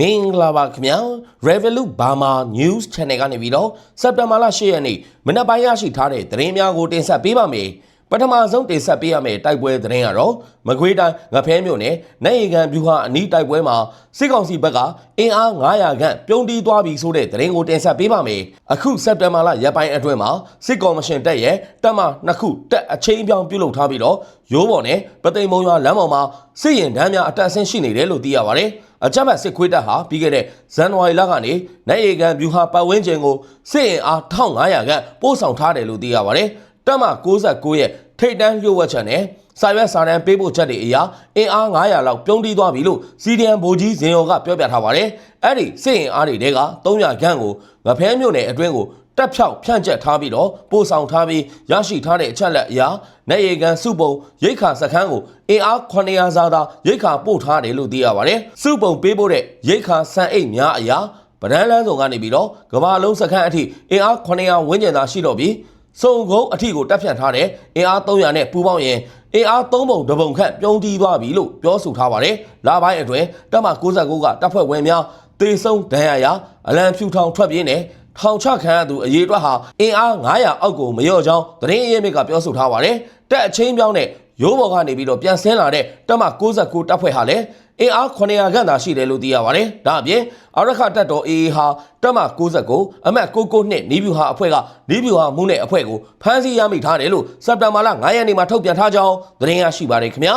မင်္ဂလာပါခင်ဗျာ Revolut Burma News Channel ကနေပြီးတော့စက်တင်ဘာလ10ရက်နေ့မနက်ပိုင်းရရှိထားတဲ့သတင်းများကိုတင်ဆက်ပေးပါမယ်ပထမဆုံးတင်ဆက်ပေးရမယ့်တိုက်ပွဲသတင်းကတော့မကွေးတိုင်းငဖဲမြို့နယ်နိုင်ရီကန်ဗျူဟာအနီးတိုက်ပွဲမှာစစ်ကောင်စီဘက်ကအင်အား900ခန့်ပြုံးတီးသွားပြီဆိုတဲ့သတင်းကိုတင်ဆက်ပေးပါမယ်အခုစက်တင်ဘာလရက်ပိုင်းအတွင်းမှာစစ်ကောင်မရှင်တပ်ရဲ့တပ်မနှစ်ခုတက်အချင်းပြောင်းပြုလုပ်ထားပြီးတော့ရိုးပေါ်နဲ့ပသိမ်မုံရွာလမ်းပေါ်မှာစစ်ရင်တန်းများအတက်အဆင်းရှိနေတယ်လို့သိရပါတယ် အကြမ်းဖက်စစ်ခွေးတပ်ဟာပြီးခဲ့တဲ့ဇန်နဝါရီလကနေနိုင်ရီကန်ဗျူဟာပတ်ဝန်းကျင်ကိုစစ်ရင်အား1500ခန့်ပို့ဆောင်ထားတယ်လို့သိရပါတယ်တပ်မ69ရဲ့ထိတ်တန်းလျှို့ဝှက်ချက်နဲ့စာရွက်စာတမ်းပေးပို့ချက်တွေအရာအင်အား900လောက်ပြုံးတီးသွားပြီလို့စီဒီအမ်ဗိုလ်ကြီးဇင်ယော်ကပြောပြထားပါတယ်။အဲ့ဒီစစ်ရင်အားတွေက300ခန့်ကိုငဖဲမြို့နယ်အတွင်းကို တက်ဖြောက်ဖြန့်ကျက်ထားပြီးတော့ပို့ဆောင်ထားပြီးရရှိထားတဲ့အချက်လက်အရာနေရီကန်စုပုံရိတ်ခါစခန်းကိုအင်အား900စာသာရိတ်ခါပို့ထားတယ်လို့သိရပါတယ်။စုပုံပေးဖို့တဲ့ရိတ်ခါစံအိတ်များအရာဗဒန်းလန်းဆောင်ကနေပြီးတော့ကဘာလုံးစခန်းအထိအင်အား900ဝန်းကျင်သာရှိတော့ပြီးစုံကုန်းအထီကိုတက်ဖြန့်ထားတဲ့အင်အား300နဲ့ပူးပေါင်းရင်အင်အား3ပုံတပုံခန့်ပြုံးတီးသွားပြီလို့ပြောဆိုထားပါတယ်။လပိုင်းအတွင်းတပ်မ69ကတပ်ဖွဲ့ဝင်များတေဆုံးဒဏ်ရာရအလံဖြူထောင်ထွက်ပြေးနေ ထောင်ချခံရသူအရေးအတွက်ဟာအင်အား900အောက်ကိုမလျော့ကြောင်းသတင်းအရင်းမြစ်ကပြောဆိုထားပါတယ်။တက်အချင်းပြောင်းတဲ့ရိုးဘော်ကနေပြီးတော့ပြန်ဆင်းလာတဲ့တပ်မ69တပ်ဖွဲ့ဟာလည်းအင်အား900ခန့်သာရှိတယ်လို့သိရပါတယ်။ဒါအပြင်အရခတပ်တော် AA ဟာတပ်မ69အမတ်69နှစ်နီးဗျူဟာအဖွဲ့ကနီးဗျူဟာမှုနဲ့အဖွဲ့ကိုဖမ်းဆီးရမိထားတယ်လို့စက်တင်ဘာလ9ရက်နေ့မှာထုတ်ပြန်ထားကြောင်းသတင်းရရှိပါတယ်ခင်ဗျာ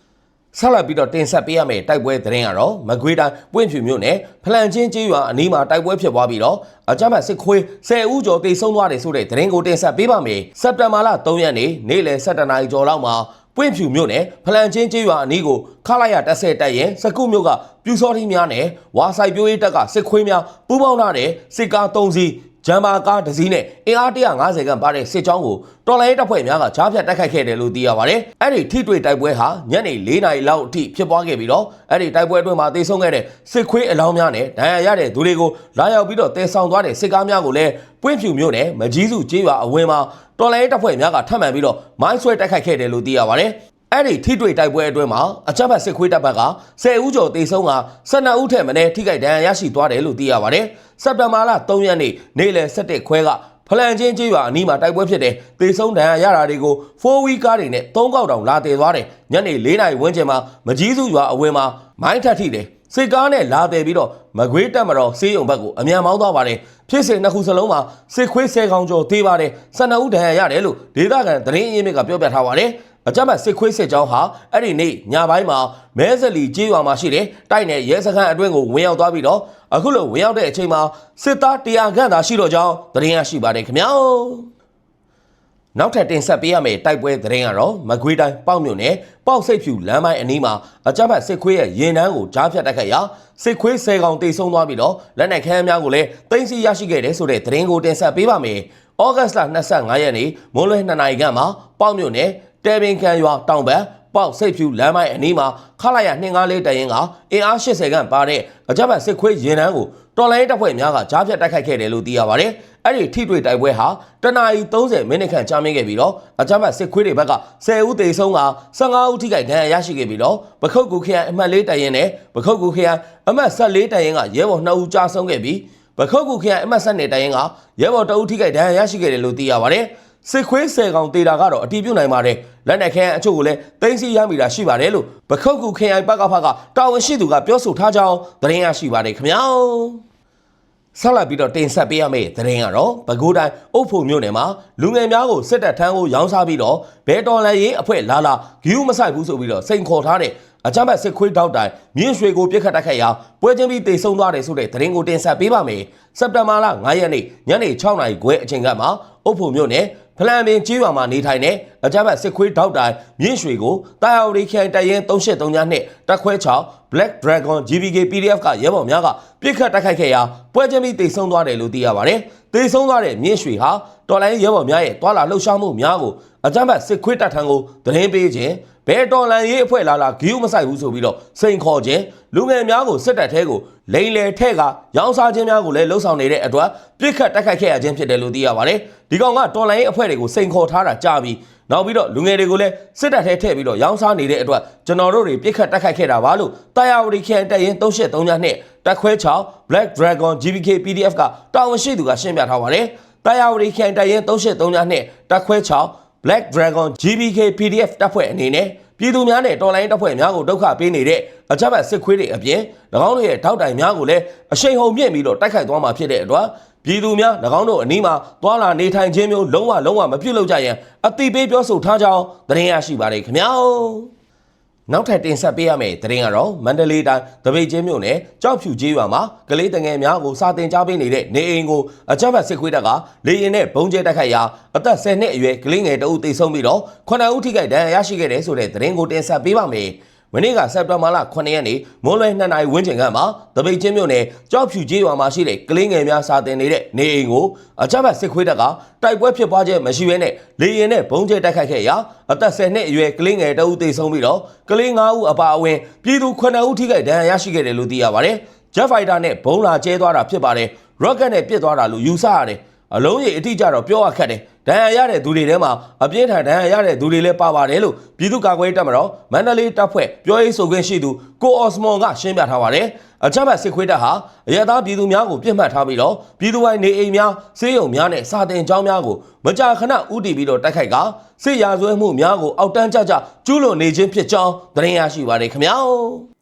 ။ ဆက်လက်ပြီးတော့တင်ဆက်ပေးရမယ့်တိုက်ပွဲသတင်းကတော့မကွေးတိုင်းပွင့်ဖြူမြို့နယ်ဖလန်ချင်းကျေးရွာအနီးမှာတိုက်ပွဲဖြစ်ပွားပြီးတော့အကြမ်းဖက်စစ်ခွေး10ဦးကျော်တိတ်ဆုံးသွားတယ်ဆိုတဲ့သတင်းကိုတင်ဆက်ပေးပါမယ်။စက်တင်ဘာလ3ရက်နေ့နေ့လယ်7:00နာရီကျော်လောက်မှာပွင့်ဖြူမြို့နယ်ဖလန်ချင်းကျေးရွာအနီးကိုခလာရတက်ဆက်တက်ရင်စကုမြို့ကပြူစောထီးများနဲ့ဝါဆိုင်ပြိုးရေးတက်ကစစ်ခွေးများပူးပေါင်းထားတဲ့စစ်ကား3စီး ဂျမ်ဘာကားတစ်စီးနဲ့အင်အား150ခန့်ပါတဲ့စစ်ကြောင်းကိုတော်လိုင်းတပ်ဖွဲ့များကကြားဖြတ်တိုက်ခိုက်ခဲ့တယ်လို့သိရပါတယ်။အဲ့ဒီထိတွေ့တိုက်ပွဲဟာညနေ4နာရီလောက်အထိဖြစ်ပွားခဲ့ပြီးတော့အဲ့ဒီတိုက်ပွဲအတွင်းမှာတေဆုံးခဲ့တဲ့စစ်ခွေးအလောင်းများနဲ့ဒဏ်ရာရတဲ့သူတွေကိုလာရောက်ပြီးတော့တဲဆောင်သွားတဲ့စစ်ကားများကိုလည်းပွင့်ဖြူမြို့နယ်မကြီးစုကျေးရွာအဝင်းမှာတော်လိုင်းတပ်ဖွဲ့များကထပ်မံပြီးတော့မိုင်းဆွဲတိုက်ခိုက်ခဲ့တယ်လို့သိရပါတယ်။ အဲ့ဒီထိတွေ့တိုက်ပွဲအတွင်းမှာအကြမ်းဖက်စစ်ခွေးတပ်ဘက်က10ဦးကျော်တေဆုံးက12ဦးထက်မနည်းထိခိုက်ဒဏ်ရာရရှိသွားတယ်လို့သိရပါတယ်။စက်တင်ဘာလ3ရက်နေ့နေ့လယ်17ခွဲကဖလန်ချင်းကျေးရွာအနီးမှာတိုက်ပွဲဖြစ်တဲ့တေဆုံးဒဏ်ရာရတာတွေကို4ဝီကားတွေနဲ့3ကောက်တောင်လာတည်သွားတယ်။ညနေ4နာရီဝန်းကျင်မှာမကြီးစုရွာအဝင်းမှာမိုင်းထပ်ထိတယ်။စစ်ကားနဲ့လာတည်ပြီးတော့မကွေးတက်မတော်စေးရုံဘက်ကိုအမြန်မောင်းသွားပါတယ်။ဖြစ်စဉ်နှစ်ခုစလုံးမှာစစ်ခွေး10ကောင်ကျော်သေးပါတယ်။12ဦးဒဏ်ရာရတယ်လို့ဒေသခံသတင်းအရင်းမြစ်ကပြောပြထားပါတယ်။ အကြမ်းဖက်စစ်ခွေးစစ်ကြောင်းဟာအဲ့ဒီနေ့ညပိုင်းမှာမဲဆက်လီကျေးရွာမှာရှိတဲ့တိုက်နယ်ရဲစခန်းအတွင်းကိုဝင်ရောက်သွားပြီးတော့အခုလိုဝင်ရောက်တဲ့အချိန်မှာစစ်သားတရားခန့်သာရှိတော့ကြောင်းသတင်းရရှိပါတယ်ခင်ဗျာနောက်ထပ်တင်ဆက်ပေးရမယ့်တိုက်ပွဲသတင်းကတော့မကွေးတိုင်းပေါ့မြို့နယ်ပေါ့စိတ်ဖြူလမ်းပိုင်းအနီးမှာအကြမ်းဖက်စစ်ခွေးရဲ့ရင်နှန်းကိုကြားဖြတ်တိုက်ခိုက်ရာစစ်ခွေး10ကောင်တိတ်ဆုံးသွားပြီးတော့လက်နက်ခဲများကိုလည်းတင်စီရရှိခဲ့တယ်ဆိုတဲ့သတင်းကိုတင်ဆက်ပေးပါမယ်။ဩဂတ်စ်လ25ရက်နေ့မိုးလွဲ2နာရီခန့်မှာပေါ့မြို့နယ် တဲပင်ခံရွာတောင်ဘက်ပေါက်စိတ်ဖြူလမ်းမိုင်းအနီးမှာခလာရ254တရင်ကအင်အား80ခန့်ပါတဲ့အကြမ်းဖက်စစ်ခွေးရင်နှန်းကိုတော်လိုင်းတပ်ဖွဲ့များကကြားဖြတ်တိုက်ခိုက်ခဲ့တယ်လို့သိရပါတယ်။အဲ့ဒီထိတွေ့တိုက်ပွဲဟာတနာရီ30မိနစ်ခန့်ကြာမြင့်ခဲ့ပြီးတော့အကြမ်းဖက်စစ်ခွေးတွေဘက်က10ဦးသေဆုံးက15ဦးထိခိုက်ဒဏ်ရာရရှိခဲ့ပြီးတော့ပခုတ်ကူခရိုင်အမှတ်၄တရင်နဲ့ပခုတ်ကူခရိုင်အမှတ်14တရင်ကရဲဘော်2ဦးကြာဆုံးခဲ့ပြီးပခုတ်ကူခရိုင်အမှတ်7တရင်ကရဲဘော်2ဦးထိခိုက်ဒဏ်ရာရရှိခဲ့တယ်လို့သိရပါတယ်။ စစ်ခွေးဆယ်ကောင်တေတာကတော့အတီးပြုတ်နိုင်ပါတယ်လက်နက်ခဲအချို့ကိုလည်းတင်းစီရမိတာရှိပါတယ်လို့ပခုတ်ကူခရိုင်ပကဖကတာဝန်ရှိသူကပြောဆိုထားကြောင်းသတင်းရရှိပါတယ်ခင်ဗျာဆက်လက်ပြီးတော့တင်ဆက်ပေးရမယ့်သတင်းကတော့ပဲခူးတိုင်းအုတ်ဖုံမြို့နယ်မှာလူငယ်များကိုစစ်တပ်ထမ်းကိုရောင်းစားပြီးတော့ဘဲတော်လန်ရေးအဖွဲ့လာလာဂီယူမဆိုင်ဘူးဆိုပြီးတော့စိန်ခေါ်ထားတဲ့အကြမ်းဖက်စစ်ခွေးတောက်တိုင်မြင်းရွှေကိုပြစ်ခတ်တိုက်ခိုက်ရာပွဲချင်းပြီးတိတ်ဆုံးသွားတယ်ဆိုတဲ့သတင်းကိုတင်ဆက်ပေးပါမယ်စက်တင်ဘာလ9ရက်နေ့ညနေ6နာရီခွဲအချိန်ကမှ အုတ်ဖုံမြို့နယ်ဖလန်ပင်ကြီးရွာမှာနေထိုင်တဲ့အကြမ်းဖက်စစ်ခွေးတောက်တိုင်မြင့်ရွှေကိုတာယာဝတီခိုင်တရင်3839နှစ်တက်ခွဲ6 Black Dragon GBK PDF ကရဲဘော်များကပြစ်ခတ်တိုက်ခိုက်ခဲ့ရာပွဲချင်းပြီးတိတ်ဆုံးသွားတယ်လို့သိရပါတယ်။တိတ်ဆုံးသွားတဲ့မြင့်ရွှေဟာတော်လိုင်းရဲဘော်များရဲ့တွာလာလှုပ်ရှားမှုများကိုအကြမ်းဖက်စစ်ခွေးတပ်ထံကိုသတင်းပေးခြင်းဘယ်တော်လန်ရေးအဖွဲ့လာလာဂီယူမဆိုင်ဘူးဆိုပြီးတော့စိန်ခေါ်ခြင်း လူငယ်များကိုစစ်တပ်ထဲကိုလိန်လေထဲ့ကရောင်းစားခြင်းများကိုလည်းလှုံ့ဆော်နေတဲ့အတွက်ပြစ်ခတ်တိုက်ခိုက်ခဲ့ရခြင်းဖြစ်တယ်လို့သိရပါတယ်ဒီကောင်ကတော်လန်ရေးအဖွဲ့တွေကိုစိန်ခေါ်ထားတာကြာပြီးနောက်ပြီးတော့လူငယ်တွေကိုလည်းစစ်တပ်ထဲထည့်ပြီးတော့ရောင်းစားနေတဲ့အတွက်ကျွန်တော်တို့တွေပြစ်ခတ်တိုက်ခိုက်ခဲ့တာပါလို့တာယာဝတီခရိုင်တပ်ရင်း383နဲ့တက်ခွဲ6 Black Dragon GBK PDF ကတာဝန်ရှိသူကရှင်းပြထားပါတယ်တာယာဝတီခရိုင်တပ်ရင်း383နဲ့တက်ခွဲ6 Black Dragon GBK PDF တပ်ဖွဲ့အနေနဲ့ ပြည်သူများနဲ့တော်လိုင်းတပ်ဖွဲ့များကိုဒုက္ခပေးနေတဲ့အကြမ်းဖက်စစ်ခွေးတွေအပြင်၎င်းတို့ရဲ့ထောက်တိုင်များကိုလည်းအရှိန်ဟုန်မြင့်ပြီးတော့တိုက်ခိုက်သွားမှာဖြစ်တဲ့အတွက်ပြည်သူများ၎င်းတို့အနီးမှာသွာလာနေထိုင်ခြင်းမျိုးလုံးဝလုံးဝမပြုတ်လို့ကြရင်အတိပေးပြောဆိုထားကြောင်းသတင်းရရှိပါတယ်ခင်ဗျာ နောက်ထပ်တင်ဆက်ပေးရမယ့်သတင်းကတော့မန္တလေးတိုင်းတပိတ်ချင်းမြို့နယ်ကြောက်ဖြူကျေးရွာမှာကလေးတငယ်များကိုစာတင်ကြားပေးနေတဲ့နေအိမ်ကိုအကြမ်းဖက်စစ်ခွေးတပ်ကလေရင်နဲ့ဘုံကျဲတိုက်ခိုက်ရာအသက်10နှစ်အရွယ်ကလေးငယ်တအုပ်တိတ်ဆုံးပြီးတော့9ဦးထိခိုက်ဒဏ်ရာရရှိခဲ့တဲ့ဆိုတဲ့သတင်းကိုတင်ဆက်ပေးပါမယ်။ မနေ့ကစက်တင်ဘာလ9ရက်နေ့မိုးလွယ်2နာရီဝန်းကျင်ကမှတပိတ်ချင်းမြို့နယ်ကြောက်ဖြူကျေးရွာမှာရှိတဲ့ကလေးငယ်များစာတင်နေတဲ့နေအိမ်ကိုအကြမ်းဖက်စစ်ခွေးတပ်ကတိုက်ပွဲဖြစ်ပွားခြင်းမရှိဘဲနဲ့လေရင်နဲ့ဘုံကျဲတိုက်ခိုက်ခဲ့ရာအသက်10နှစ်အရွယ်ကလေးငယ်တအုပ်တိတ်ဆုံးပြီးတော့ကလေး9ဦးအပါအဝင်ပြည်သူ9ဦးထိခိုက်ဒဏ်ရာရရှိခဲ့တယ်လို့သိရပါတယ်။ Jet Fighter နဲ့ဘုံလာကျဲသွားတာဖြစ်ပါတယ်။ Rocket နဲ့ပစ်သွားတာလို့ယူဆရတယ်။ အလုံးကြီးအတိအကျတော့ပြောရခက်တယ်။ဒဏ်ရာရတဲ့သူတွေထဲမှာအပြင်းထန်ဒဏ်ရာရတဲ့သူတွေလည်းပါပါတယ်လို့ပြည်သူ့ကာကွယ်ရေးတပ်မတော်မန္တလေးတပ်ဖွဲ့ပြောရေးဆိုခွင့်ရှိသူကိုအော်စမွန်ကရှင်းပြထားပါတယ်။အကြမ်းဖက်စစ်ခွေးတပ်ဟာအရသာပြည်သူများကိုပြစ်မှတ်ထားပြီးတော့ပြည်သူပိုင်းနေအိမ်များစေးရုံများနဲ့စာတင်ကျောင်းများကိုမကြာခဏဥတီပြီးတော့တိုက်ခိုက်ကစစ်ရာဇဝဲမှုများကိုအောက်တန်းကြကြကျူးလွန်နေခြင်းဖြစ်ကြောင်းသတင်းရရှိပါတယ်ခင်ဗျာ။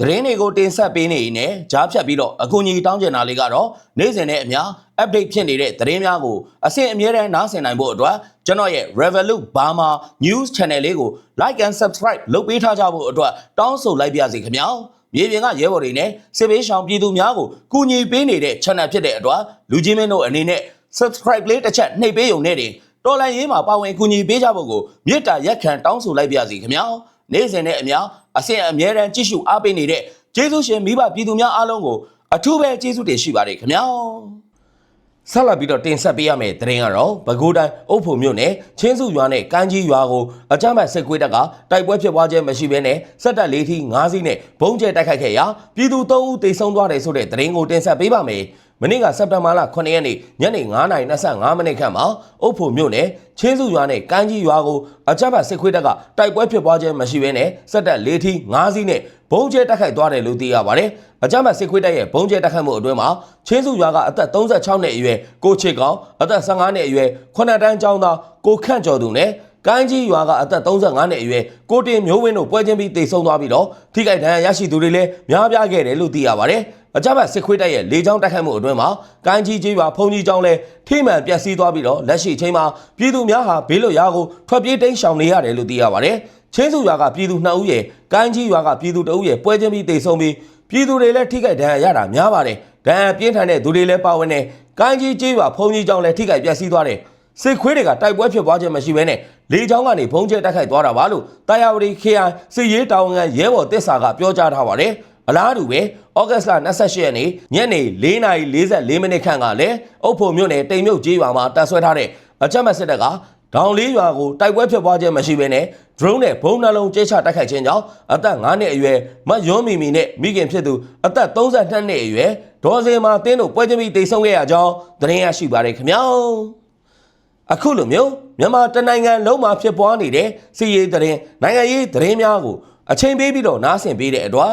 သတင်းတွေကိုတင်ဆက်ပေးနေနေကြားဖြတ်ပြီးတော့အကူအညီတောင်းကျင်တာလေးကတော့နေ့စဉ်နဲ့အမျှ update ဖြစ်နေတဲ့သတင်းများကိုအဆင့်အမြဲတမ်းနားဆင်နိုင်ဖို့အတွက်ကျွန်တော်ရဲ့ Revolut Burma News Channel လေးကို like and subscribe လုပ်ပေးထားကြဖို့အတွက်တောင်းဆိုလိုက်ပါရစေခင်ဗျာမြေပြင်ကရဲဘော်တွေနဲ့စစ်ဘေးရှောင်ပြည်သူများကိုကူညီပေးနေတဲ့ channel ဖြစ်တဲ့အတွက်လူကြီးမင်းတို့အနေနဲ့ subscribe လေးတစ်ချက်နှိပ်ပေးုံနဲ့တင်တော်လိုင်းရေးမှာပါဝင်ကူညီပေးကြဖို့ကိုမေတ္တာရက်ခံတောင်းဆိုလိုက်ပါရစေခင်ဗျာ နေ့စဉ်နဲ့အမျှအဆင့်အမြဲတမ်းကြည့်ရှုအားပေးနေတဲ့ကျေးဇူးရှင်မိဘပြည်သူများအားလုံးကိုအထူးပဲကျေးဇူးတင်ရှိပါတယ်ခင်ဗျာဆက်လက်ပြီးတော့တင်ဆက်ပေးရမယ့်သတင်းကတော့ပဲခူးတိုင်းအုပ်ဖို့မြို့နယ်ချင်းစုရွာနဲ့ကမ်းကြီးရွာကိုအကြမ်းဖက်စစ်ကွေးတပ်ကတိုက်ပွဲဖြစ်ပွားခြင်းမရှိဘဲနဲ့စက်တပ်လေးထီ9စီးနဲ့ဘုံကျဲတိုက်ခိုက်ခဲ့ရာပြည်သူ3ဦးသေဆုံးသွားတယ်ဆိုတဲ့သတင်းကိုတင်ဆက်ပေးပါမယ်။ မနေ့ကစက်တင်ဘာလ9ရက်နေ့ညနေ9:25မိနစ်ခန့်မှာအုပ်ဖို့မြို့နယ်ချင်းစုရွာနဲ့ကမ်းကြီးရွာကိုအကြမ်းဖက်စစ်ခွေးတပ်ကတိုက်ပွဲဖြစ်ပွားခြင်းမရှိဘဲနဲ့စက်တပ်လေးထီ9စီးနဲ့ဘုံကျဲတိုက်ခိုက်သွားတယ်လို့သိရပါတယ်။အကြမ်းဖက်စစ်ခွေးတပ်ရဲ့ဘုံကျဲတိုက်ခိုက်မှုအတွင်းမှာချင်းစုရွာကအသက်36နှစ်အရွယ်ကိုချစ်ကောင်အသက်15နှစ်အရွယ်9တန်းကျောင်းသားကိုခန့်ကျော်သူနဲ့ကိုင်းကြီးရွာကအသက်35နှစ်အရွယ်ကိုတင်မျိုးဝင်းတို့ပွဲချင်းပြီးတိတ်ဆုံးသွားပြီးတော့ထိခိုက်ဒဏ်ရာရရှိသူတွေလည်းများပြားခဲ့တယ်လို့သိရပါတယ်။ အကြမ်းဖက်စစ်ခွေးတပ်ရဲ့လေကြောင်းတိုက်ခိုက်မှုအတွင်းမှာကိုင်းကြီးကြီးရွာဖုန်ကြီးကျောင်းလည်းထိမှန်ပျက်စီးသွားပြီးတော့လက်ရှိချိန်မှာပြည်သူများဟာဘေးလွတ်ရာကိုထွက်ပြေးတိမ်းရှောင်နေရတယ်လို့သိရပါတယ်။ချင်းစုရွာကပြည်သူ2ဦးရဲ့ကိုင်းကြီးရွာကပြည်သူ2ဦးရဲ့ပွဲချင်းပြီးတိတ်ဆုံးပြီးပြည်သူတွေလည်းထိခိုက်ဒဏ်ရာရတာများပါတယ်။ဒဏ်ရာပြင်းထန်တဲ့သူတွေလည်းပါဝင်နေကိုင်းကြီးကြီးရွာဖုန်ကြီးကျောင်းလည်းထိခိုက်ပျက်စီးသွားတယ်။စစ်ခွေးတွေကတိုက်ပွဲဖြစ်ပွားခြင်းမရှိဘဲနဲ့လေချောင်းကနေဘုံကျဲတိုက်ခိုက်သွားတာပါလို့တာယာဝတီ KI စစ်ရေးတာဝန်ခံရဲဘော်တစ်စာကပြောကြားထားပါတယ် အလားတူပဲဩဂတ်စ်လ28ရက်နေ့ညနေ4:44မိနစ်ခန့်ကလည်းအုပ်ဖို့မြို့နယ်တိမ်မြုပ်ကြီးရွာမှာတပ်ဆွဲထားတဲ့အကြမ်းဖက်စစ်တပ်ကဒေါင်လေးရွာကိုတိုက်ပွဲဖြစ်ပွားခြင်းမရှိဘဲနဲ့ drone နဲ့ဘုံနှလုံးကျဲချတိုက်ခိုက်ခြင်းကြောင့်အသက်9နှစ်အရွယ်မတ်ရွန်းမီမီနဲ့မိခင်ဖြစ်သူအသက်32နှစ်အရွယ်ဒေါ်စင်မာတင်းတို့ပွဲချင်းပြီးတိတ်ဆုံးခဲ့ရကြောင်းသတင်းရရှိပါတယ်ခင်ဗျာအခုလိုမျိုးမြန်မာတနိုင်ငံလုံးမှာဖြစ်ပွားနေတဲ့စီးရေးသတင်းနိုင်ငံရေးသတင်းများကိုအချိန်ပေးပြီးတော့နားဆင်ပေးတဲ့အတွက်